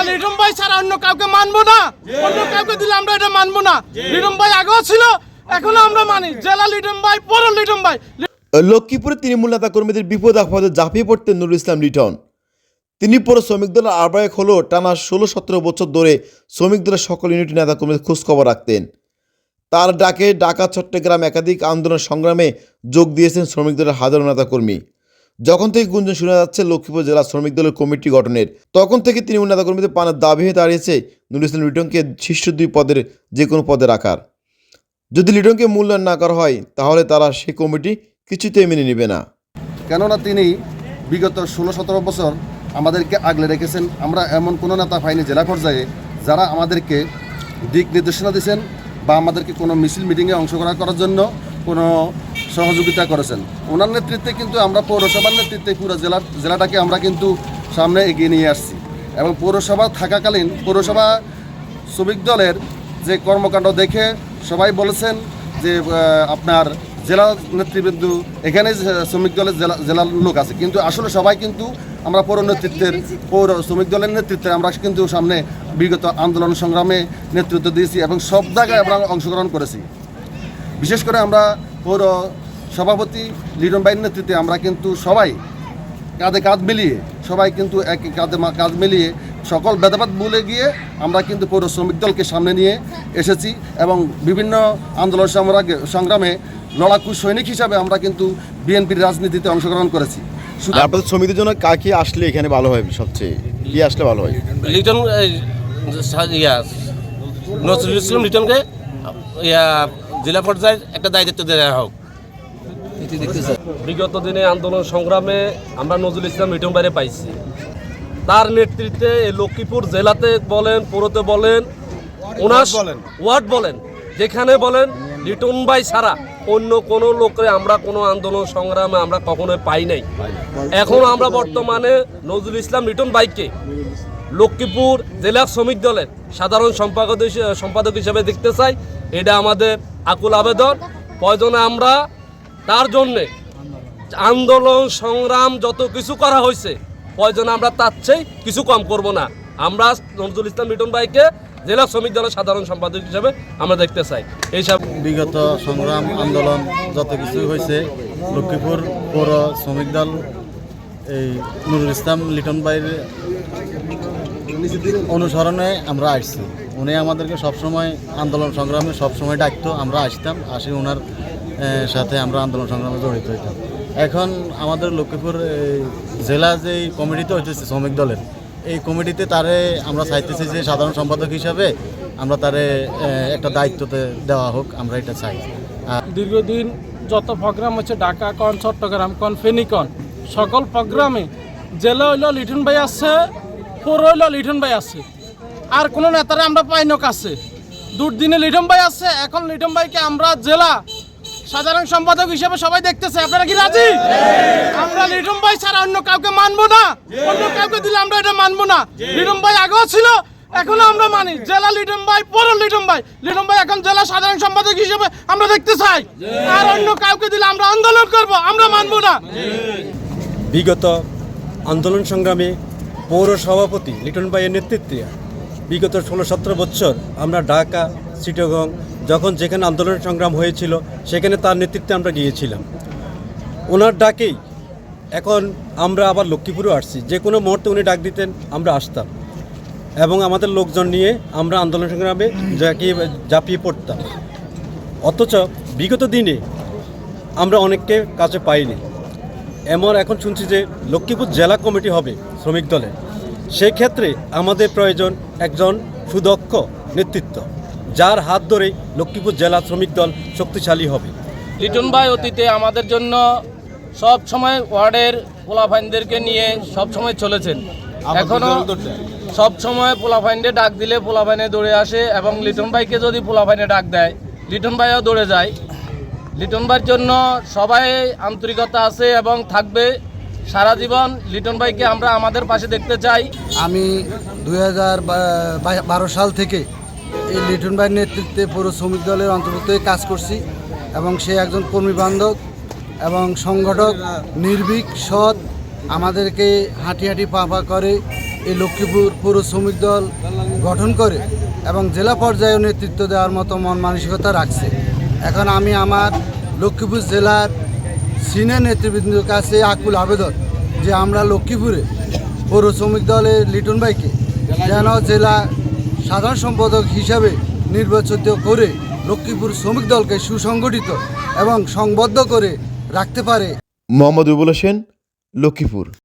জেলা লিটন ভাই ছাড়া অন্য কাউকে মানবো না। অন্য কাউকে দিলে আমরা এটা মানবো না। লিটন ভাই আগেও ছিল এখনও আমরা মানি। জেলা লিটন ভাই, পর লিটন ভাই। লক্ষ্মীপুরে তৃণমূল নেতা কর্মীদের বিপদ আপদে ঝাঁপিয়ে পড়তেন নুরুল ইসলাম লিটন। তিনি পরে শ্রমিক দলের আহ্বায়ক হলেও টানা ষোলো সতেরো বছর ধরে শ্রমিক দলের সকল ইউনিট নেতা কর্মীদের খোঁজখবর রাখতেন। তার ডাকে ঢাকা, চট্টগ্রাম একাধিক আন্দোলন সংগ্রামে যোগ দিয়েছেন শ্রমিক দলের হাজারো নেতা কর্মী। যখন থেকে গুঞ্জন শোনা যাচ্ছে, লক্ষ্মীপুর জেলা শ্রমিক দলের কমিটি গঠনের, তখন থেকে তিনি নেতা কর্মীদের পানের দাবি হয়ে দাঁড়িয়েছে নুরুল ইসলাম লিটনকে শীর্ষ দুই পদের যে কোনো পদে রাখার। যদি লিটনকে মূল্যায়ন না করা হয়, তাহলে তারা সেই কমিটি কিছুতেই মেনে নেবে না। কেননা তিনি বিগত ষোলো সতেরো বছর আমাদেরকে আগলে রেখেছেন। আমরা এমন কোনো নেতা পাইনি জেলা পর্যায়ে যারা আমাদেরকে দিক নির্দেশনা দিয়েছেন বা আমাদেরকে কোনো মিছিল মিটিংয়ে অংশগ্রহণ করার জন্য কোনো সহযোগিতা করেছেন। ওনার নেতৃত্বে কিন্তু আমরা পৌরসভার নেতৃত্বে পুরো জেলা, জেলাটাকে আমরা কিন্তু সামনে এগিয়ে নিয়ে আসছি। এবং পৌরসভা থাকাকালীন পৌরসভা শ্রমিক দলের যে কর্মকাণ্ড দেখে সবাই বলেছেন যে আপনার জেলা নেতৃবৃন্দ, এখানে শ্রমিক দলের জেলা, জেলার লোক আছে। কিন্তু আসলে সবাই কিন্তু আমরা পৌর নেতৃত্বের, পৌর শ্রমিক দলের নেতৃত্বে আমরা কিন্তু সামনে বিগত আন্দোলন সংগ্রামে নেতৃত্ব দিয়েছি এবং সব জায়গায় আমরা অংশগ্রহণ করেছি। বিশেষ করে আমরা পৌর সভাপতি লিটন ভাইয়ের নেতৃত্বে আমরা কিন্তু সবাই কাঁধে কাঁধ মিলিয়ে সবাই কিন্তু এক কাঁধে কাঁধ মিলিয়ে সকল ভেদাভেদ ভুলে গিয়ে আমরা কিন্তু পৌর শ্রমিক দলকে সামনে নিয়ে এসেছি এবং বিভিন্ন আন্দোলন সংগ্রা- সংগ্রামে লড়াকু সৈনিক হিসাবে আমরা কিন্তু বিএনপির রাজনীতিতে অংশগ্রহণ করেছি। আপনাদের শ্রমিকদের জন্য কাকে আসলে এখানে ভালো হয় সবচেয়ে? কি আসলে ভালো হয়? লিটন ইয়া নজরুল ইসলাম লিটনকে ইয়া জেলা পর্যায়ের একটা দায়িত্ব দেওয়া হোক। বিগত দিনে আন্দোলন সংগ্রামে আমরা নজরুল ইসলাম লিটন বাইরে পাইছি। তার নেতৃত্বে এই লক্ষ্মীপুর জেলাতে বলেন পুরোতে বলেন ওনার ওয়ার্ড বলেন। যেখানে বলেন লিটন ভাই ছাড়া অন্য কোনো লোকরে আমরা কোনো আন্দোলন সংগ্রামে আমরা কখনোই পাই নাই। এখন আমরা বর্তমানে নজরুল ইসলাম লিটন ভাইকে লক্ষ্মীপুর জেলা শ্রমিক দলের সাধারণ সম্পাদক সম্পাদক হিসেবে দেখতে চাই। এটা আমাদের আকুল আবেদন। প্রয়োজনে আমরা তার জন্যে আন্দোলন, সংগ্রাম যত কিছু করা হয়েছে, প্রয়োজনে আমরা তার চেয়ে কিছু কম করব না। আমরা নজরুল ইসলাম মিটন ভাইকে জেলা শ্রমিক দলের সাধারণ সম্পাদক হিসেবে আমরা দেখতে চাই। এইসব বিগত সংগ্রাম, আন্দোলন যত কিছু হয়েছে, লক্ষ্মীপুর পৌর শ্রমিক দল, এই নুরুল ইসলাম লিটন ভাইয়ের অনুসরণে আমরা আসছি। উনি আমাদেরকে সবসময় আন্দোলন সংগ্রামে সবসময় ডাকতো, আমরা আসতাম, আসি ওনার সাথে আমরা আন্দোলন সংগ্রামে জড়িত হইতাম। এখন আমাদের লক্ষ্মীপুর জেলা যে কমিটিতে হইতেছে শ্রমিক দলের, এই কমিটিতে তারে আমরা চাইতেছি যে সাধারণ সম্পাদক হিসাবে আমরা তারে একটা দায়িত্বতে দেওয়া হোক, আমরা এটা চাই। দীর্ঘদিন যত প্রোগ্রাম হচ্ছে, ঢাকা কন, চট্টগ্রাম কন ফেনিকন সকল প্রোগ্রামে জেলা হইল লিটন ভাই আছে, পৌর হইল লিটন ভাই আছে। আর কোনো নেতারা আমরা পাই না কাছে। দুর্দিনে লিটন ভাই আছে, এখন লিটন ভাইকে আমরা জেলা সাধারণ সম্পাদক হিসেবে সবাই দেখতেছে। আপনারা কি রাজি? আমরা লিটন ভাই ছাড়া অন্য কাউকে মানবো না। অন্য কাউকে দিলে আমরা এটা মানবো না। লিটন ভাই আগেও ছিল, এখনও আমরা মানি। জেলা লিটন ভাই, পর লিটন ভাই। লিটন ভাই এখন জেলা সাধারণ সম্পাদক হিসেবে আমরা দেখতে চাই। আর অন্য কাউকে দিলে আমরা আন্দোলন করব, আমরা মানবো না। বিগত আন্দোলন সংগ্রামে পৌর সভাপতি লিটন ভাইয়ের নেতৃত্বে বিগত ষোলো সতেরো বছর আমরা ঢাকা, চিটগং যখন যেখানে আন্দোলন সংগ্রাম হয়েছিল, সেখানে তার নেতৃত্বে আমরা গিয়েছিলাম। ওনার ডাকেই এখন আমরা আবার লক্ষ্মীপুরেও আসছি। যে কোনো মুহূর্তে উনি ডাক দিতেন, আমরা আসতাম। এবং আমাদের লোকজন নিয়ে আমরা আন্দোলন সংগ্রামে জাকিয়ে ঝাঁপিয়ে পড়তাম। অথচ বিগত দিনে আমরা অনেককে কাছে পাইনি। এমন এখন শুনছি যে লক্ষ্মীপুর জেলা কমিটি হবে শ্রমিক দলের। সেই ক্ষেত্রে আমাদের প্রয়োজন একজন সুদক্ষ নেতৃত্ব যার হাত ধরে লক্ষ্মীপুর জেলা শ্রমিক দল শক্তিশালী হবে। লিটন ভাই অতীতে আমাদের জন্য সব সময় ওয়ার্ডের পোলাফাইনদেরকে নিয়ে সব সময় চলেছেন। এখনও সব সময় পোলাফাইনদের ডাক দিলে পোলাফাইনে দৌড়ে আসে এবং লিটন ভাইকে যদি পোলাফাইনে ডাক দেয় লিটন ভাইও দৌড়ে যায়। লিটন ভাইয়ের জন্য সবাই আন্তরিকতা আছে এবং থাকবে। সারা জীবন লিটন ভাইকে আমরা আমাদের পাশে দেখতে চাই। আমি দুই হাজার বারো সাল থেকে এই লিটন ভাইয়ের নেতৃত্বে পুরো শ্রমিক দলের অন্তর্ভুক্ত কাজ করছি এবং সে একজন কর্মী বান্ধব এবং সংগঠক, নির্ভীক, সৎ, আমাদেরকে হাঁটি হাঁটি পা পা করে এই লক্ষ্মীপুর পৌর শ্রমিক দল গঠন করে এবং জেলা পর্যায়ে নেতৃত্ব দেওয়ার মতো মন মানসিকতা রাখছে। এখন আমি আমার লক্ষ্মীপুর জেলার সিনিয়র নেতৃবৃন্দের কাছে আকুল আবেদন যে আমরা লক্ষ্মীপুরে পৌর শ্রমিক দলের লিটন ভাইকে যেন জেলা সাধারণ সম্পাদক হিসাবে নির্বাচিত করে লক্ষ্মীপুর শ্রমিক দলকে সুসংগঠিত এবং সংবদ্ধ করে রাখতে পারে। মোহাম্মদ রুবুল হোসেন, লক্ষ্মীপুর।